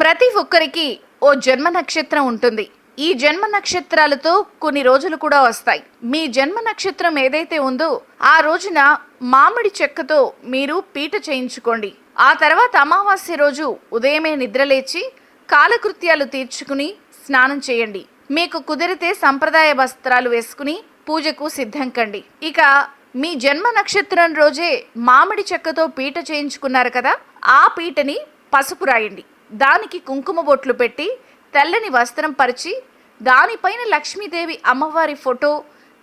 ప్రతి ఒక్కరికి ఓ జన్మ నక్షత్రం ఉంటుంది. ఈ జన్మ నక్షత్రాలతో కొన్ని రోజులు కూడా వస్తాయి. మీ జన్మ నక్షత్రం ఏదైతే ఉందో ఆ రోజున మామిడి చెక్కతో మీరు పీట చేయించుకోండి. ఆ తర్వాత అమావాస్య రోజు ఉదయమే నిద్రలేచి కాలకృత్యాలు తీర్చుకుని స్నానం చేయండి. మీకు కుదిరితే సంప్రదాయ వస్త్రాలు వేసుకుని పూజకు సిద్ధం కండి. ఇక మీ జన్మ నక్షత్రం రోజే మామిడి చెక్కతో పీట చేయించుకున్నారు కదా ఆ పీటని పసుపు రాయండి. దానికి కుంకుమ బొట్లు పెట్టి తెల్లని వస్త్రం పరిచి దానిపైన లక్ష్మీదేవి అమ్మవారి ఫోటో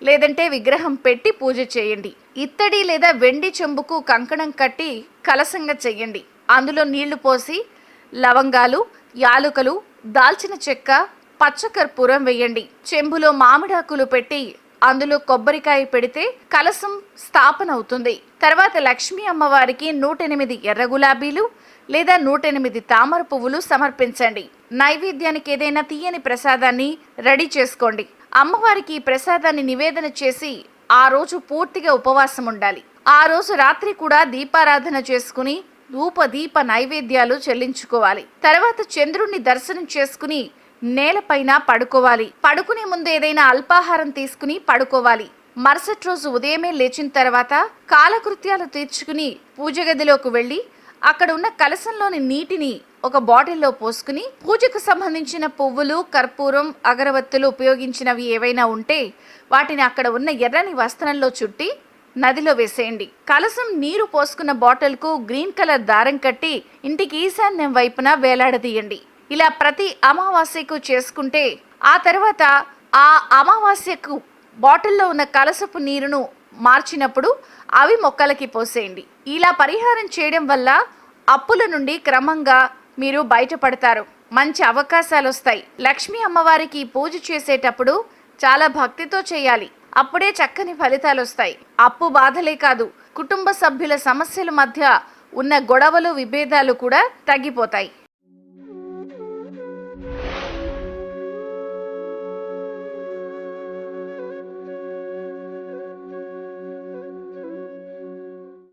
లేదంటే విగ్రహం పెట్టి పూజ చేయండి. ఇత్తడి లేదా వెండి చెంబుకు కంకణం కట్టి కలసంగా చెయ్యండి అందులో నీళ్ళు పోసి లవంగాలు యాలుకలు దాల్చిన చెక్క పచ్చకర్పూరం వేయండి. చెంబులో మామిడాకులు పెట్టి అందులో కొబ్బరికాయ పెడితే కలసం స్థాపన అవుతుంది. తర్వాత లక్ష్మీ అమ్మవారికి నూట ఎనిమిది ఎర్ర గులాబీలు లేదా నూట ఎనిమిది తామర పువ్వులు సమర్పించండి. నైవేద్యానికి ఏదైనా తీయని ప్రసాదాన్ని రెడీ చేసుకోండి. అమ్మవారికి ఈ ప్రసాదాన్ని నివేదన చేసి ఆ రోజు పూర్తిగా ఉపవాసం ఉండాలి. ఆ రోజు రాత్రి కూడా దీపారాధన చేసుకుని ధూప దీప నైవేద్యాలు చెల్లించుకోవాలి. తర్వాత చంద్రుణ్ణి దర్శనం చేసుకుని నేలపైన పడుకోవాలి. పడుకునే ముందు ఏదైనా అల్పాహారం తీసుకుని పడుకోవాలి. మరుసటి రోజు ఉదయమే లేచిన తర్వాత కాలకృత్యాలు తీర్చుకుని పూజ గదిలోకి వెళ్ళి అక్కడ ఉన్న కలసంలోని నీటిని ఒక బాటిల్లో పోసుకుని పూజకు సంబంధించిన పువ్వులు కర్పూరం అగరవత్తులు ఉపయోగించినవి ఏవైనా ఉంటే వాటిని అక్కడ ఉన్న ఎర్రని వస్త్రంలో చుట్టి నదిలో వేసేయండి. కలసం నీరు పోసుకున్న బాటిల్కు గ్రీన్ కలర్ దారం కట్టి ఇంటికి ఈశాన్యం వైపున వేలాడదీయండి. ఇలా ప్రతి అమావాస్యకు చేసుకుంటే ఆ తర్వాత ఆ అమావాస్యకు బాటిల్లో ఉన్న కలసపు నీరును మార్చినప్పుడు అవి మొక్కలకి పోసేయండి. ఇలా పరిహారం చేయడం వల్ల అప్పుల నుండి క్రమంగా మీరు బయటపడతారు. మంచి అవకాశాలు వస్తాయి లక్ష్మీ అమ్మవారికి పూజ చేసేటప్పుడు చాలా భక్తితో చేయాలి. అప్పుడే చక్కని ఫలితాలు వస్తాయి అప్పు బాధలే కాదు. కుటుంబ సభ్యుల సమస్యల మధ్య ఉన్న గొడవలు విభేదాలు కూడా తగ్గిపోతాయి.